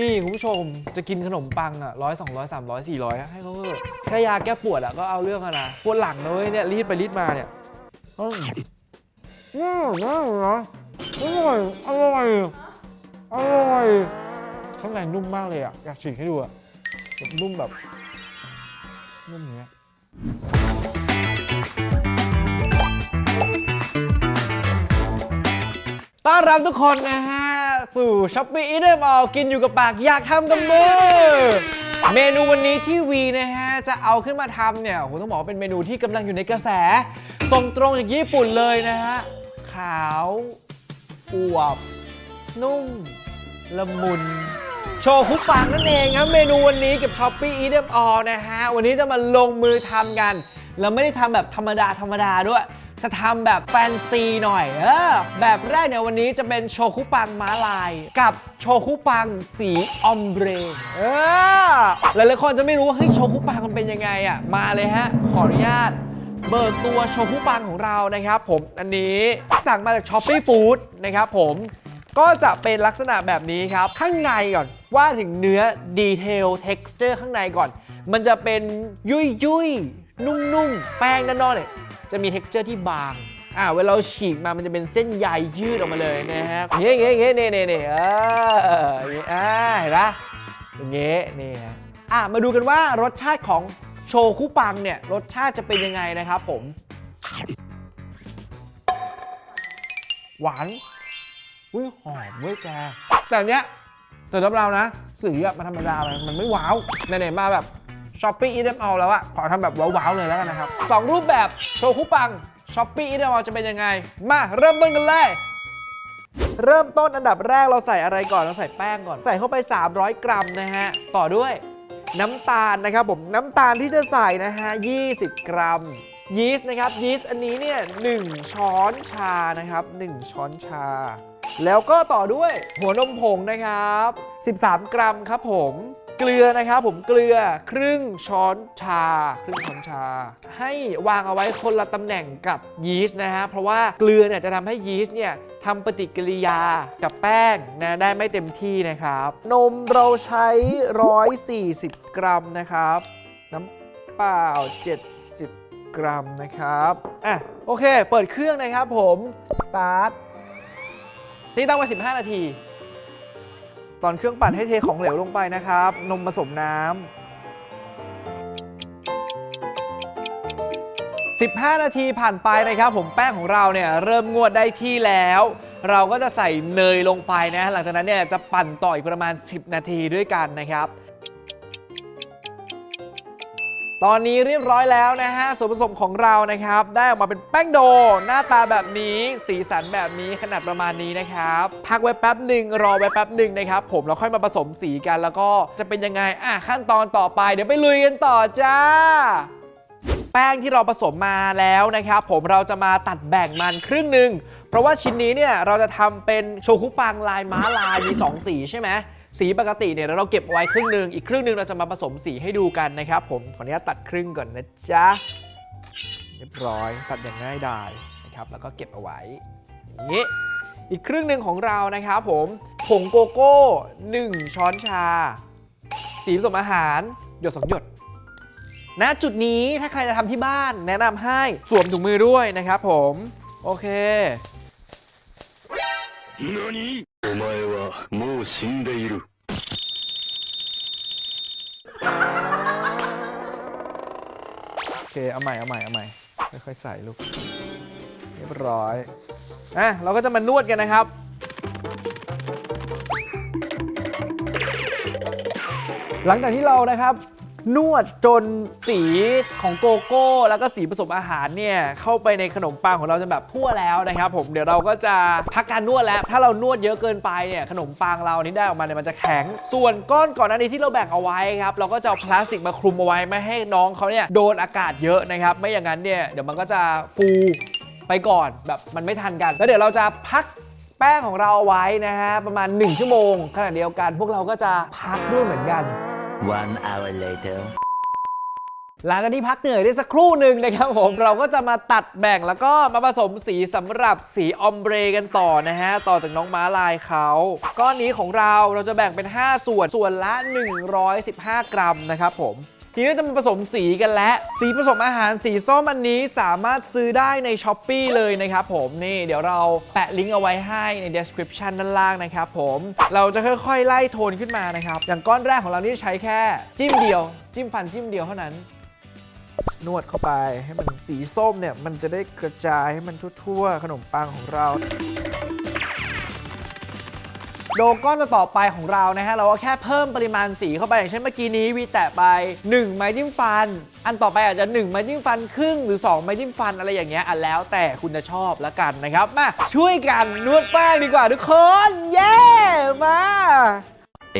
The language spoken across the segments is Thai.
นี่คุณผู้ชมจะกินขนมปังอะร้อยสองร้อยสามร้อยสี่ร้อยให้เขาเถอะแค่ยาแก้ปวดอะก็เอาเรื่องอะนะปวดหลังนะเว้ยเนี่ยรีดไปรีดมาเนี่ยอืมอืมอืมนะอร่อยอร่อยอร่อยข้างในนุ่มมากเลยอะอยากฉีกให้ดูอะแบบนุ่มแบบนุ่มอย่างเงี้ยต้อนรับทุกคนนะฮะ สู่ช้อปปี้อีเดอร์มอลกินอยู่กับปากอยากทำกับมือ เมนูวันนี้ที่วีนะฮะ จะเอาขึ้นมาทำเนี่ยโหต้องบอกว่าเป็นเมนูที่กำลังอยู่ในกระแส ส่งตรงจากญี่ปุ่นเลยนะฮะ ขาวอวบ นุ่ม ละมุน โชว์คุปังนั่นเองครับเมนูวันนี้กับ s h o p ปี้ Eat Them All นะฮะ วันนี้จะมาลงมือทำกัน แล้วไม่ได้ทำแบบธรรมดาธรรมดาด้วย จะทำแบบแฟนซีหน่อยเออแบบแรกเนี่ยวันนี้จะเป็นโชคุปังม้าลาย กับโชคุปังสีออมเบรเออหลายๆคนจะไม่รู้ว่าเฮ้ยโชคุปังมันเป็นยังไงอะมาเลยฮะ ขออนุญาตเบิกตัวโชคุปังของเรานะครับผมอันนี้สั่งมาจากช้อปปี้ฟู้ดนะครับผมก็จะเป็นลักษณะแบบนี้ครับ ข้างในก่อนว่าถึงเนื้อดีเทล texture ข้างในก่อน มันจะเป็นยุยยุยนุ่มๆ แป้งด้านนอกเนี่ย จะมี texture ที่บางอ่าเวลาเราฉีกมามันจะเป็นเส้นใยยืดออกมาเลยนะฮะเงี้ยเงี้ยเงี้ยเน่เน่เน่เอออ่าเอ่าเห็นปะอย่างเงี้ยนี่ฮะอะมาดูกันว่ารสชาติของโชคุปังเนี่ยรสชาติจะเป็นยังไงนะครับผม หวานอุ้ยหอมเว้ยแกแต่เนี้ยแต่สำหรับเรานะสีอะมันธรรมดาไปมันไม่ว้าวไหนๆมาแบบ ช้อปปี้อีเดมเอาแล้วอะขอทำแบบว้าวๆเลยแล้วกันนะครับสองรูปแบบโชคุปังช้อปปี้อีเดมเอาจะเป็นยังไง มาเริ่มต้นกันเลยเริ่มต้นอันดับแรกเราใส่อะไรก่อนเราใส่แป้งก่อนใส่เข้าไป 300 กรัมนะฮะต่อด้วยน้ำตาลนะครับผมน้ำตาลที่จะใส่นะฮะ 20 กรัม ยีสต์นะครับยีสต์อันนี้เนี่ย1ช้อนชานะครับ 1 ช้อนชา แล้วก็ต่อด้วยหัวนมผงนะครับ 13 กรัมครับผม เกลือนะครับผมเกลือครึ่งช้อนชา ครึ่งช้อนชา ให้วางเอาไว้คนละตำแหน่งกับยีสต์นะฮะเพราะว่าเกลือเนี่ยจะทำให้ยีสต์เนี่ยทำปฏิกิริยากับแป้งนะได้ไม่เต็มที่นะครับ นมเราใช้ 140 กรัมนะครับ น้ำเปล่า 70 กรัมนะครับอะโอเค เปิดเครื่องนะครับผม สตาร์ทนี่ตั้งไว้15 นาที ตอนเครื่องปั่นให้เทของเหลวลงไปนะครับ นมผสมน้ำ15 นาทีผ่านไปนะครับผมแป้งของเราเนี่ยเริ่มงวดได้ที่แล้ว เราก็จะใส่เนยลงไปนะ หลังจากนั้นเนี่ยจะปั่นต่ออีกประมาณ 10 นาทีด้วยกันนะครับ ตอนนี้เรียบร้อยแล้วนะฮะส่วนผสมของเรานะครับ ได้ออกมาเป็นแป้งโด หน้าตาแบบนี้สีสันแบบนี้ขนาดประมาณนี้นะครับพักไว้แป๊บหนึ่งรอไว้แป๊บหนึ่งนะครับ ผมแล้วค่อยมาผสมสีกันแล้วก็จะเป็นยังไงอะขั้นตอนต่อไปเดี๋ยวไปลุยกันต่อจ้าแป้งที่เราผสมมาแล้วนะครับ ผมเราจะมาตัดแบ่งมันครึ่งหนึ่งเพราะว่าชิ้นนี้เนี่ยเราจะทำเป็นโชคุปังลายม้าลายมี 2 สีใช่ไหม สีปกติเนี่ยเราเก็บเอาไว้ครึ่งหนึ่งอีกครึ่งหนึ่งเราจะมาผสมสีให้ดูกันนะครับ ผมขออนุญาตตัดครึ่งก่อนนะจ๊ะเรียบร้อยตัดอย่างง่ายดายนะครับแล้วก็เก็บเอาไว้อย่างนี้อีกครึ่งหนึ่งของเรานะครับผมผงโกโก้ 1 ช้อนชา สีผสมอาหาร หยดสองหยดณจุดนี้ถ้าใครจะทำที่บ้านแนะนำให้สวมถุงมือด้วยนะครับผม โอเค お前はもう死んでいる。 โอเค เอาใหม่ เอาใหม่ เอาใหม่ ค่อยๆใส่ลูก เรียบร้อย อ่ะ เราก็จะมานวดกันนะครับ หลังจากที่เรานะครับ นวดจนสีของโกโก้ แล้วก็สีผสมอาหารเนี่ยเข้าไปในขนมปังของเราจนแบบทั่วแล้วนะครับผมเดี๋ยวเราก็จะพักการนวดแล้ว ถ้าเรานวดเยอะเกินไปเนี่ยขนมปังเรานี่ได้ออกมาเนี่ยมันจะแข็ง ส่วนก้อนก่อนหน้านี้ที่เราแบ่งเอาไว้ครับเราก็จะเอาพลาสติกมาคลุมเอาไว้ไม่ให้น้องเขาเนี่ยโดนอากาศเยอะนะครับไม่อย่างนั้นเนี่ยเดี๋ยวมันก็จะฟูไปก่อนแบบมันไม่ทันกัน แล้วเดี๋ยวเราจะพักแป้งของเราเอาไว้นะฮะประมาณ 1 ชั่วโมงขณะเดียวกันพวกเราก็จะพักด้วยเหมือนกัน One hour later. หลังจากที่พักเหนื่อยได้สักครู่หนึ่งนะครับผมเราก็จะมาตัดแบ่งแล้วก็มาผสมสีสำหรับสีออมเบรกันต่อนะฮะ ต่อจากน้องม้าลายเขาก้อนนี้ของเราเราจะแบ่งเป็น 5 ส่วนส่วนละ 115 กรัมนะครับผม ทีนี้จะมาผสมสีกันแล้ว สีผสมอาหารสีส้มอันนี้สามารถซื้อได้ใน s h อ p e e เลยนะครับผมนี่เดี๋ยวเราแปะลิงก์เอาไว้ให้ใน description ด้านล่างนะครับผมเราจะค่อยๆ ไล่โทนขึ้นมานะครับอย่างก้อนแรกของเรานี่ใช้แค่จิ้มเดียว จิ้มฟันจิ้มเดียวเท่านั้นนวดเข้าไปให้มันสีส้มเนี่ย มันจะได้กระจายให้มันทั่ว ๆ ขนมปังของเรา โดก้อนต่อไปของเรานะฮะเราก็แค่เพิ่มปริมาณสีเข้าไปอย่างเช่นเมื่อกี้นี้วีแตะไป 1 ไม้จิ้มฟัน อันต่อไปอาจจะ 1 ไม้จิ้มฟันครึ่งหรือ 2 ไม้จิ้มฟันอะไรอย่างเงี้ยอันแล้วแต่คุณจะชอบแล้วกันนะครับมาช่วยกันนวดแป้งดีกว่าทุกคนเย้มา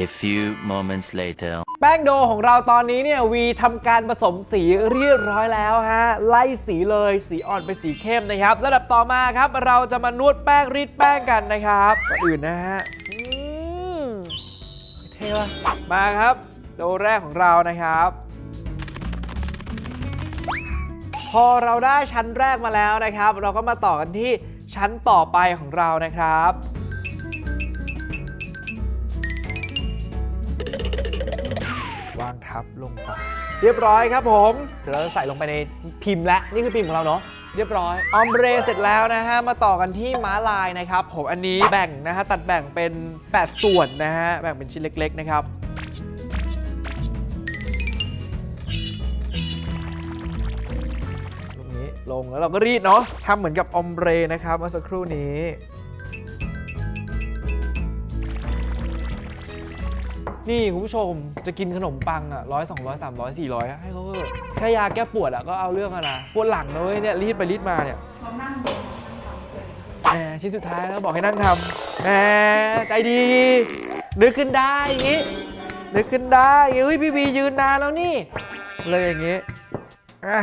A few moments later. แป้งโดของเราตอนนี้เนี่ยวีทำการผสมสีเรียบร้อยแล้วฮะ ไล่สีเลยสีอ่อนไปสีเข้มนะครับ ระดับต่อมาครับ เราจะมานวดแป้งรีดแป้งกันนะครับก่อนอื่นนะฮะอืมเท่ว่ะมาครับโดแรกของเรานะครับ พอเราได้ชั้นแรกมาแล้วนะครับ เราก็มาต่อกันที่ชั้นต่อไปของเรานะครับ วางทับลงไปเรียบร้อยครับผมเดี๋ยวเราจะใส่ลงไปในพิมพ์และนี่คือพิมพ์ของเราเนาะ เรียบร้อยออมเบรเสร็จแล้วนะฮะ มาต่อกันที่ม้าลายนะครับ ผมอันนี้แบ่งนะฮะ ตัดแบ่งเป็น 8 ส่วนนะฮะ แบ่งเป็นชิ้นเล็ก ๆ นะครับลงนี้ลงแล้วเราก็รีดเนาะทำเหมือนกับออมเบรนะครับเมื่อสักครู่นี้ นี่คุณผู้ชมจะกินขนมปังอะร้อยสองร้อยสามร้อยสี่ร้อยให้เขาเถอะแค่ยาแก้ปวดอะก็เอาเรื่องอะนะปวดหลังนะเว้ยเนี่ยรีดไปรีดมาเนี่ยแหมชิ้นสุดท้ายแล้วบอกให้นั่งทำแหมใจดี นึกขึ้นได้อย่างงี้นึกขึ้นได้เฮ้ยพี่บียืนนานแล้วนี่ เลยอย่างงี้อะ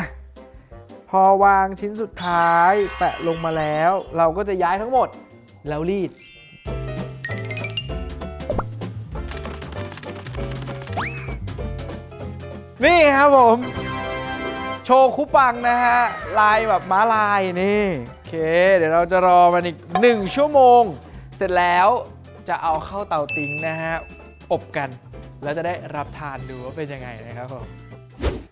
พอวางชิ้นสุดท้ายแปะลงมาแล้ว เราก็จะย้ายทั้งหมดแล้วรีด นี่ครับผม โชว์คุปังนะฮะ ลายแบบม้าลายนี่ โอเค เดี๋ยวเราจะรอมันอีก 1 ชั่วโมง เสร็จแล้วจะเอาเข้าเตาติ้งนะฮะ อบกัน แล้วจะได้รับทานดูว่าเป็นยังไงนะครับผม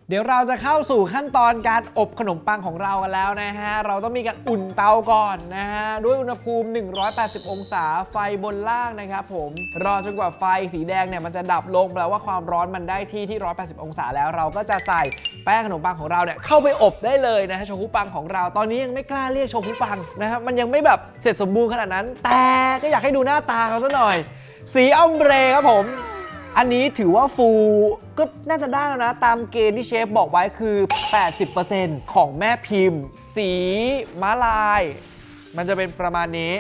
เดี๋ยวเราจะเข้าสู่ขั้นตอนการอบขนมปังของเรากันแล้วนะฮะ เราต้องมีการอุ่นเตาก่อนนะฮะ ด้วยอุณหภูมิ 180 องศาไฟบนล่างนะครับผม รอจนกว่าไฟสีแดงเนี่ยมันจะดับลงแปลว่าความร้อนมันได้ที่ที่ 180 องศาแล้วเราก็จะใส่แป้งขนมปังของเราเนี่ยเข้าไปอบได้เลยนะฮะโชคุปังของเราตอนนี้ยังไม่กล้าเรียกโชคุปังนะฮะมันยังไม่แบบเสร็จสมบูรณ์ขนาดนั้น แต่ก็อยากให้ดูหน้าตาเขาซะหน่อย สีออมเบรครับผม อันนี้ถือว่าฟู ก็น่าจะได้แล้วนะ ตามเกณฑ์ที่เชฟบอกไว้คือ 80%ของแม่พิมพ์ สีม้าลาย มันจะเป็นประมาณนี้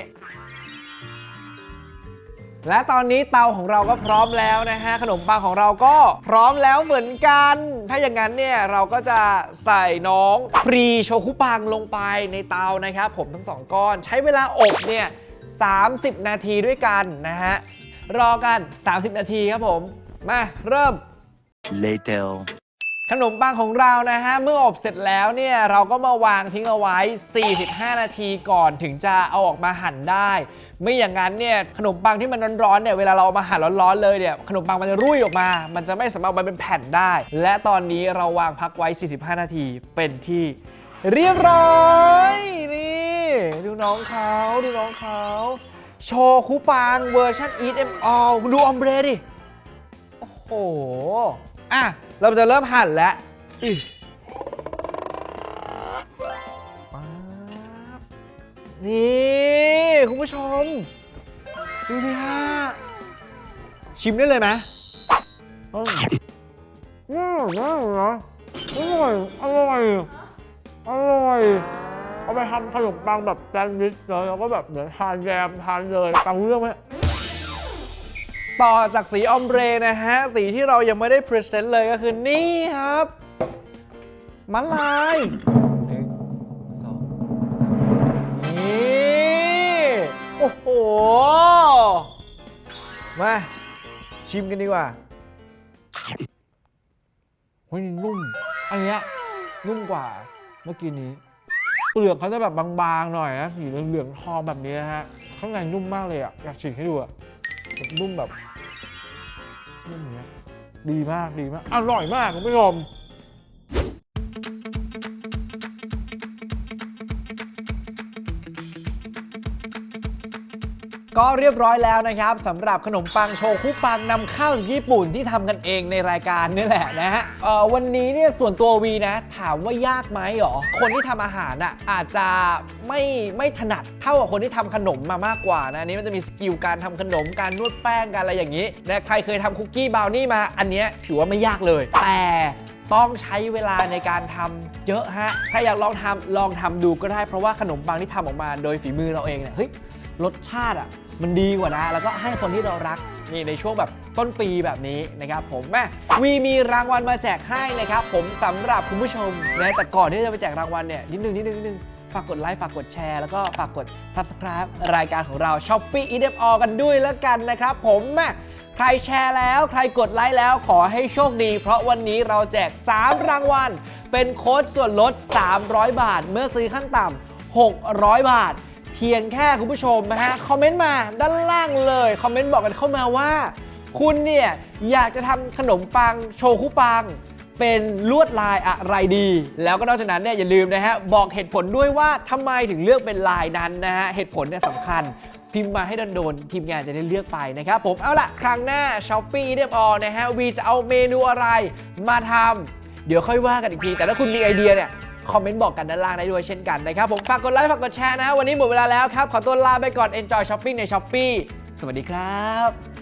และตอนนี้เตาของเราก็พร้อมแล้วนะฮะ ขนมปังของเราก็พร้อมแล้วเหมือนกัน ถ้าอย่างนั้นเนี่ยเราก็จะใส่น้องพรีโชคุปังลงไปในเตานะครับผมทั้งสองก้อน ใช้เวลาอบเนี่ย 30 นาทีด้วยกันนะฮะ รอกัน 30 นาทีครับผม มา เริ่ม Later. ขนมปังของเรานะฮะ เมื่ออบเสร็จแล้วเนี่ย เราก็มาวางทิ้งเอาไว้ 45 นาทีก่อนถึงจะเอาออกมาหั่นได้ ไม่อย่างนั้นเนี่ยขนมปังที่มันร้อนๆเนี่ยเวลาเราเอามาหั่นร้อนๆเลยเนี่ยขนมปังมันจะรุ่ยออกมา มันจะไม่สามารถเอามาเป็นแผ่นได้ และตอนนี้เราวางพักไว้ 45 นาทีเป็นที่เรียบร้อยนี่ดูน้องเขาดูน้องเขาโชคุปังเวอร์ชัน Eat em all ดูออมเบรดิโอ้โห อะ เราจะเริ่มหั่นแล้วอิป๊าบนี่ คุณผู้ชม ดูสิฮะ ชิมได้เลยไหมอืมอืมอร่อยอร่อยอร่อยอร่อยเอาไปทำขนมปังแบบแซนด์วิชเลยแล้วก็แบบเหมือนทานแยมทานเลยตังเรื่องไหม ต่อจากสีออมเบรนะฮะ สีที่เรายังไม่ได้พรีเซนต์เลยก็คือนี่ครับ มันลายหนึ่งสองนี่โอ้โห มาชิมกันดีกว่าเฮ้ยนุ่ม อันเนี้ยนุ่มกว่าเมื่อกี้นี้ เปลือกเขาจะแบบบางๆหน่อยนะสีเหลืองๆทองแบบนี้นะฮะ ข้างในนุ่มมากเลยอะ อยากฉีกให้ดูอะ นุ่มแบบ นุ่องเนี้ยดีมากดีมาก อร่อยมากคุณผู้ชม ก็เรียบร้อยแล้วนะครับสำหรับขนมปังโชคุปังนำเข้าจากญี่ปุ่นที่ทำกันเองในรายการนี่แหละนะฮะวันนี้เนี่ยส่วนตัววีนะ ถามว่ายากไหมหรอ คนที่ทำอาหารอะอาจจะไม่ไม่ถนัดเท่ากับคนที่ทำขนมมามากกว่านะนี้มันจะมีสกิลการทำขนมการนวดแป้งการอะไรอย่างนี้นะใครเคยทำคุกกี้บราวนี่มา อันนี้ถือว่าไม่ยากเลย แต่ต้องใช้เวลาในการทำเยอะฮะ ถ้าอยากลองทำลองทำดูก็ได้ เพราะว่าขนมปังที่ทำออกมาโดยฝีมือเราเองเนี่ย เฮ้ย รสชาติอะ มันดีกว่านะ แล้วก็ให้คนที่เรารักนี่ในช่วงแบบต้นปีแบบนี้นะครับผมแม่วีมีรางวัลมาแจกให้นะครับผมสำหรับคุณผู้ชมนะแต่ก่อนที่จะไปแจกรางวัลเนี่ยนิดนึงนิดนึงนิดนึงฝากกดไลค์ฝากกดแชร์ แล้วก็ฝากกด subscribe รายการของเรา s h o p e e e d m o กันด้วยแล้วกันนะครับผมแม่ใครแชร์แล้วใครกดไลค์แล้วขอให้โชคดี เพราะวันนี้เราแจก 3 รางวัล เป็นโค้ดส่วนลด 300 บาท เมื่อซื้อขั้นต่ำ600 บาท เพียงแค่คุณผู้ชมนะฮะคอมเมนต์มาด้านล่างเลยคอมเมนต์บอกกันเข้ามาว่า คุณเนี่ยอยากจะทำขนมปังโชคุปัง เป็นลวดลายอะไรดี แล้วก็นอกจากนั้นเนี่ยอย่าลืมนะฮะบอกเหตุผลด้วยว่าทำไมถึงเลือกเป็นลายนั้นนะฮะเหตุผลเนี่ยสำคัญ พิมพ์มาให้โดนๆทีมงานจะได้เลือกไปนะครับผมเอาละครั้งหน้า s h o p e e เรียบออนะฮะวีจะเอาเมนูอะไรมาทำเดี๋ยวค่อยว่ากันอีกที แต่ถ้าคุณมีไอเดียเนี่ย คอมเมนต์บอกกันด้านล่างได้ด้วยเช่นกันนะครับผมฝากกดไลค์ฝากกดแชร์นะ วันนี้หมดเวลาแล้วครับขอตัวลาไปก่อน Enjoy Shopping ใน s h o p e e สวัสดีครับ